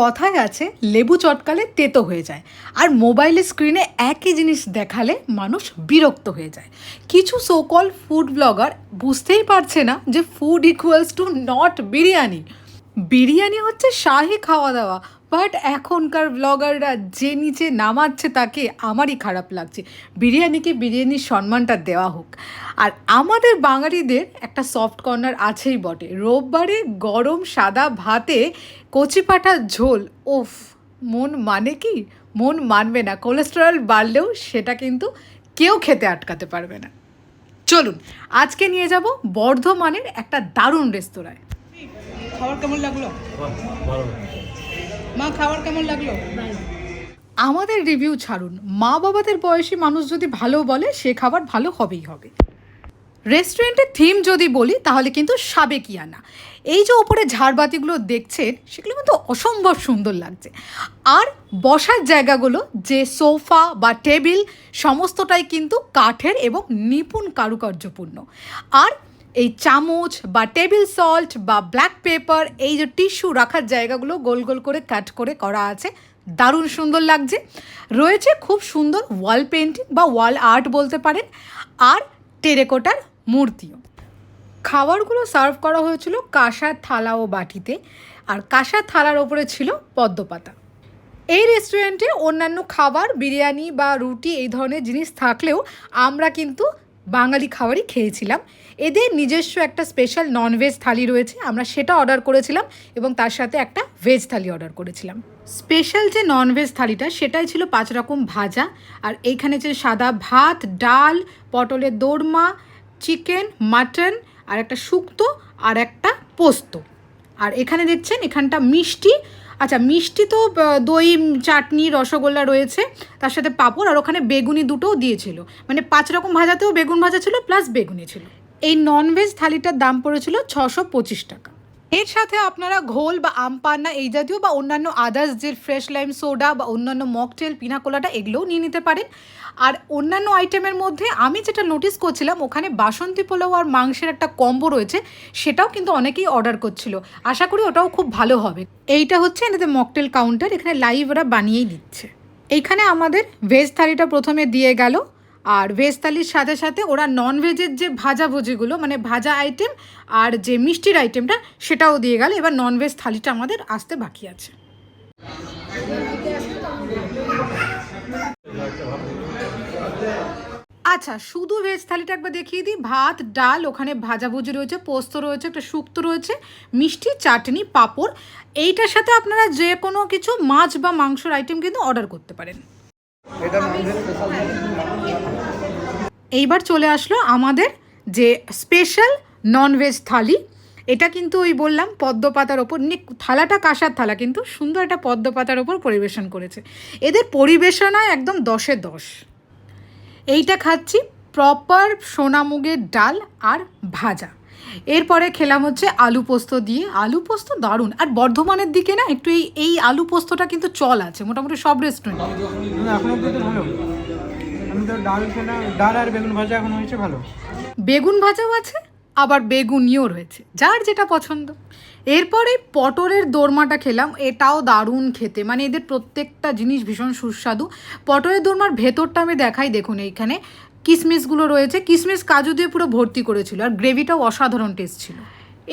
কথায় আছে, লেবু চটকালে তেতো হয়ে যায়। আর মোবাইলের স্ক্রিনে একই জিনিস দেখালে মানুষ বিরক্ত হয়ে যায়। কিছু সোকল ফুড ব্লগার বুঝতেই পারছে না যে food equals to not biryani. Biryani হচ্ছে শাহী খাওয়া দাওয়া। বাট এখনকার ব্লগাররা যে নিচে নামাচ্ছে তাকে আমারই খারাপ লাগছে। বিরিয়ানিকে বিরিয়ানির সম্মানটা দেওয়া হোক। আর আমাদের বাঙালিদের একটা সফট কর্নার আছেই বটে। রোববারে গরম সাদা ভাতে কচি পাঁঠার ঝোল ওফ মন মানে কি? মন মানবে না। কোলেস্টেরল বাড়লেও সেটা কিন্তু কেউ খেতে আটকাতে পারবে না। চলুন আজকে নিয়ে যাব বর্ধমানের একটা দারুণ রেস্তোরাঁয়। খাবার কেমন লাগল? মা, খাবার কেমন লাগল? আমাদের রিভিউ ছাড়ুন। মা বাবাদের বয়সী মানুষ যদি ভালো বলে, সে খাবার ভালো হবেই হবে। রেস্টুরেন্টের থিম যদি বলি, তাহলে কিন্তু সাবেকিয়ানা। এই যে ওপরে ঝাড়বাতিগুলো দেখছেন, সেগুলো কিন্তু অসম্ভব সুন্দর লাগছে। আর বসার জায়গাগুলো, যে সোফা বা টেবিল, সমস্তটাই কিন্তু কাঠের এবং নিপুণ কারুকার্যপূর্ণ। আর এই চামচ বা টেবিল সল্ট বা ব্ল্যাক পেপার এই যে টিস্যু রাখার জায়গাগুলো গোল গোল করে কাট করে করা আছে। দারুণ সুন্দর লাগছে। রয়েছে খুব সুন্দর ওয়াল পেন্টিং বা ওয়াল আর্ট বলতে পারেন, আর টেরেকোটার মূর্তিও। খাবারগুলো সার্ভ করা হয়েছিল কাঁসার থালা ও বাটিতে, আর কাঁসার থালার ওপরে ছিল পদ্মপাতা। এই রেস্টুরেন্টে অন্যান্য খাবার, বিরিয়ানি বা রুটি এই ধরনের জিনিস থাকলেও আমরা কিন্তু বাঙালি খাবারই খেয়েছিলাম। এদের নিজস্ব একটা স্পেশাল ননভেজ থালি রয়েছে, আমরা সেটা অর্ডার করেছিলাম এবং তার সাথে একটা ভেজ থালি অর্ডার করেছিলাম। স্পেশাল যে ননভেজ থালিটা, সেটাই ছিল পাঁচ রকম ভাজা, আর এইখানে যে সাদা ভাত, ডাল, পটলের দোরমা চিকেন মাটন আর একটা শুক্তো, আর একটা পোস্ত। আর এখানে দেখছেন, এখানটা মিষ্টি আচ্ছা মিষ্টি তো দই, চাটনি, রসগোল্লা রয়েছে, তার সাথে পাঁপড় আর ওখানে বেগুনি দুটোও দিয়েছিল। মানে পাঁচ রকম ভাজাতেও বেগুন ভাজা ছিল, প্লাস বেগুনি ছিল। এই ননভেজ থালিটার দাম পড়েছিল ছশো পঁচিশ টাকা। এর সাথে আপনারা ঘোল বা আম পান্না এই জাতীয় বা অন্যান্য আদার্স যে ফ্রেশ লাইম সোডা বা অন্যান্য মকটেল পিনাকোলাটা এগুলোও নিয়ে নিতে পারেন। আর অন্যান্য আইটেমের মধ্যে আমি যেটা নোটিস করছিলাম, ওখানে বাসন্তী পোলাও আর মাংসের একটা কম্বো রয়েছে, সেটাও কিন্তু অনেকেই অর্ডার করছিল। আশা করি ওটাও খুব ভালো হবে। এইটা হচ্ছে এনাদের মকটেল কাউন্টার এখানে লাইভ ওরা বানিয়েই দিচ্ছে। এইখানে আমাদের ভেজ থালিটা প্রথমে দিয়ে গেল। আর ভেজ থালির সাথে সাথে ওরা নন ভেজের যে ভাজা ভুজিগুলো মানে ভাজা আইটেম আর যে মিষ্টির আইটেমটা সেটাও দিয়ে গেল। এবার নন ভেজ থালিটা আমাদের আসতে বাকি আছে। আচ্ছা শুধু ভেজ থালিটা একবার দেখিয়ে দিই। ভাত, ডাল, ওখানে ভাজাভুজি রয়েছে, পোস্ত রয়েছে, একটা শুক্তো রয়েছে, মিষ্টি, চাটনি, পাঁপড়। এইটার সাথে আপনারা যে কোনো কিছু মাছ বা মাংসর আইটেম কিন্তু অর্ডার করতে পারেন। এইবার চলে আসলো আমাদের যে স্পেশাল ননভেজ থালি। এটা কিন্তু ওই বললাম পদ্ম পাতার ওপর থালাটা কাঁসার থালা, কিন্তু সুন্দর একটা পদ্ম পাতার ওপর পরিবেশন করেছে। এদের পরিবেশনায় একদম দশে দশ। এইটা খাচ্ছি প্রপার সোনামুগের ডাল আর ভাজা। এরপরে খেলাম হচ্ছে আলু পোস্ত দিয়ে। আলু পোস্ত দারুণ। আর বর্ধমানের দিকে না একটু এই এই আলু পোস্তটা কিন্তু চল আছে। মোটামুটি সব রেস্টুরেন্টে না এখন অব্দি তো ভালো। আমি তো ডাল ডাল আর বেগুন ভাজা এখন হয়েছে ভালো। বেগুন ভাজাও আছে আবার বেগুনিও রয়েছে। যার যেটা পছন্দ। এরপরে পটলের দোরমাটা খেলাম। এটাও দারুণ খেতে। মানে এদের প্রত্যেকটা জিনিস ভীষণ সুস্বাদু। পটলের দোরমার ভেতরটা আমি দেখাই দেখুন এইখানে। কিশমিশগুলো রয়েছে। কিশমিশ কাজু দিয়ে পুরো ভর্তি করেছিল আর গ্রেভিটাও অসাধারণ টেস্ট ছিল।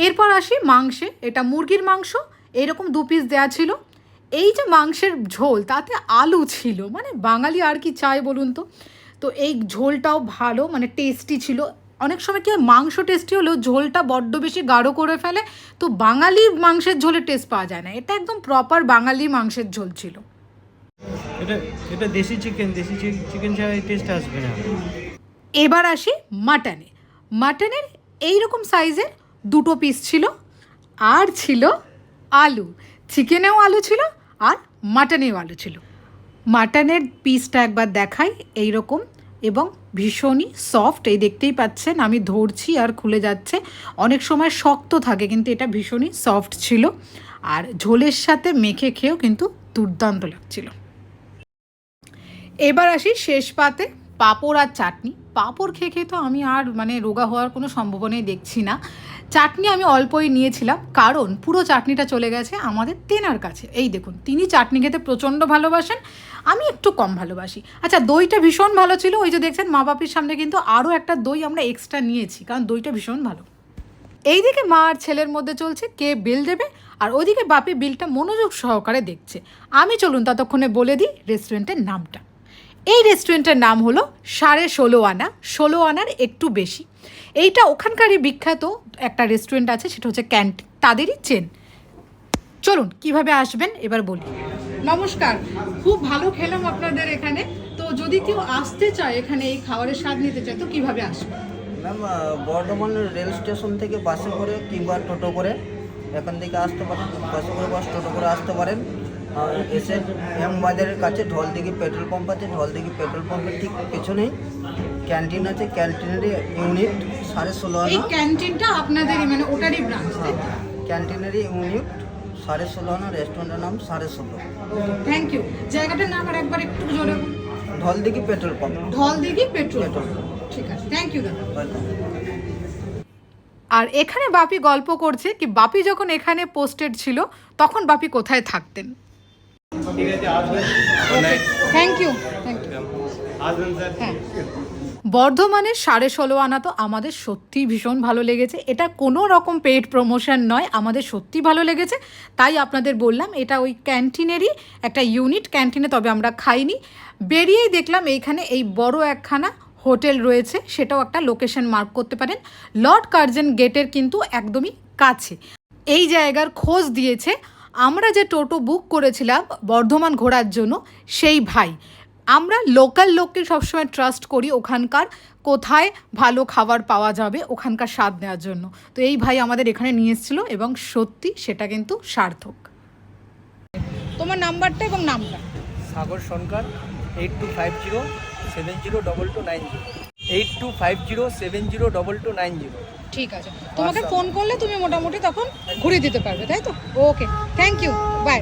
এরপর আসি মাংসে। এটা মুরগির মাংস এরকম দু পিস দেওয়া ছিল। এই যে মাংসের ঝোল তাতে আলু ছিল মানে বাঙালি আর কি চায় বলুন তো? তো এই ঝোলটাও ভালো মানে টেস্টি ছিল। অনেক সময় কি হয়, মাংস টেস্টি হলেও ঝোলটা বড্ড বেশি গাঢ় করে ফেলে তো বাঙালি মাংসের ঝোলের টেস্ট পাওয়া যায় না। এটা একদম প্রপার বাঙালি মাংসের ঝোল ছিল। এটা এটা দেশি চিকেন দেশি চিকেন ছাড়া টেস্ট আসবে না। এবার আসি মাটনে মাটনের এইরকম সাইজের দুটো পিস ছিল, আর ছিল আলু। চিকেনেও আলু ছিল, আর মাটনেও আলু ছিল। মাটনের পিসটা একবার দেখাই এইরকম, এবং ভীষণই সফট এই দেখতেই পাচ্ছেন, আমি ধরছি আর খুলে যাচ্ছে। অনেক সময় শক্ত থাকে, কিন্তু এটা ভীষণই সফট ছিল। আর ঝোলের সাথে মেখে খেয়েও কিন্তু দুর্দান্ত লাগছিল। এবার আসি শেষ পাতে, পাঁপড় আর চাটনি। পাঁপড় খেয়ে খেয়ে তো আমি আর মানে রোগা হওয়ার কোনো সম্ভাবনাই দেখছি না। চাটনি আমি অল্পই নিয়েছিলাম, কারণ পুরো চাটনিটা চলে গেছে আমাদের তেনার কাছে। এই দেখুন, তিনি চাটনি খেতে প্রচণ্ড ভালোবাসেন, আমি একটু কম ভালোবাসি। আচ্ছা দইটা ভীষণ ভালো ছিল, ওই যে দেখছেন মা বাপির সামনে কিন্তু আরও একটা দই আমরা এক্সট্রা নিয়েছি, কারণ দইটা ভীষণ ভালো। এইদিকে মা আর ছেলের মধ্যে চলছে, কে বিল দেবে, আর ওইদিকে বাপি বিলটা মনোযোগ সহকারে দেখছে। আমি চলুন ততক্ষণে বলে দিই রেস্টুরেন্টের নামটা। এই রেস্টুরেন্টের নাম হলো সাড়ে ষোলো আনা, ষোলো আনার একটু বেশি। এইটা ওখানকারই বিখ্যাত একটা রেস্টুরেন্ট আছে, সেটা হচ্ছে ক্যান্টিন তাদেরই চেন। চলুন, কীভাবে আসবেন এবার বলি। নমস্কার, খুব ভালো খেলাম আপনাদের এখানে। তো যদি কেউ আসতে চায় এখানে এই খাবারের স্বাদ নিতে চায়, তো কীভাবে আসবে? ম্যাম বর্ধমান রেল স্টেশন থেকে বাসে করে কিংবা টোটো করে। এখান থেকে আসতে পারেন, বাসে করে বাস টোটো করে আসতে পারেন। এসে এম বাজারের কাছে ঢলদিঘি পেট্রোল পাম্প আছে ঢলদিঘি পেট্রোল পাম্পের ঠিক পেছনেই ক্যান্টিন আছে। ক্যান্টিনের ইউনিট সাড়ে ষোলো এই আনা ক্যান্টিনটা আপনাদেরই মানে ওটারই ব্রাঞ্চ হ্যাঁ, ক্যান্টিনেরই ইউনিট সাড়ে ষোলো আনা রেস্টুরেন্টের নাম সাড়ে ষোলো। থ্যাংক ইউ জায়গাটার নাম আর একবার একটু জোরে। Dholdighi petrol pump. Dholdighi petrol petrol ঠিক আছে। থ্যাংক ইউ দাদা। আর এখানে বাপি গল্প করছে কি বাপি যখন এখানে পোস্টেড ছিল তখন বাপি কোথায় থাকতেন? থ্যাংক ইউ বর্ধমানের সাড়ে ষোলো আনা তো আমাদের সত্যিই ভীষণ ভালো লেগেছে। এটা কোনো রকম পেড প্রমোশন নয়, আমাদের সত্যি ভালো লেগেছে। তাই আপনাদের বললাম, এটা ওই ক্যান্টিনেরই একটা ইউনিট ক্যান্টিনে তবে আমরা খাইনি। বেরিয়েই দেখলাম এইখানে এই বড় একখানা হোটেল রয়েছে, সেটাও একটা লোকেশন মার্ক করতে পারেন। লর্ড কার্জন গেটের কিন্তু একদমই কাছে। এই জায়গার খোঁজ দিয়েছে আমরা যে টোটো বুক করেছিলাম বর্ধমান ঘোরার জন্য, সেই ভাই। আমরা লোকাল লোককে সবসময় ট্রাস্ট করি ওখানকার কোথায় ভালো খাবার পাওয়া যাবে, ওখানকার স্বাদ নেওয়ার জন্য। তো এই ভাই আমাদের এখানে নিয়ে এসেছিল এবং সত্যি সেটা কিন্তু সার্থক। তোমার নাম্বারটা এবং নামটা? Sagar Sarkar eight two five zero seven zero double two nine zero eight two five zero seven zero double two nine zero. ঠিক আছে। তোমাকে ফোন করলে তুমি মোটামুটি তখন ঘুরিয়ে দিতে পারবে তাই তো? Okay thank you by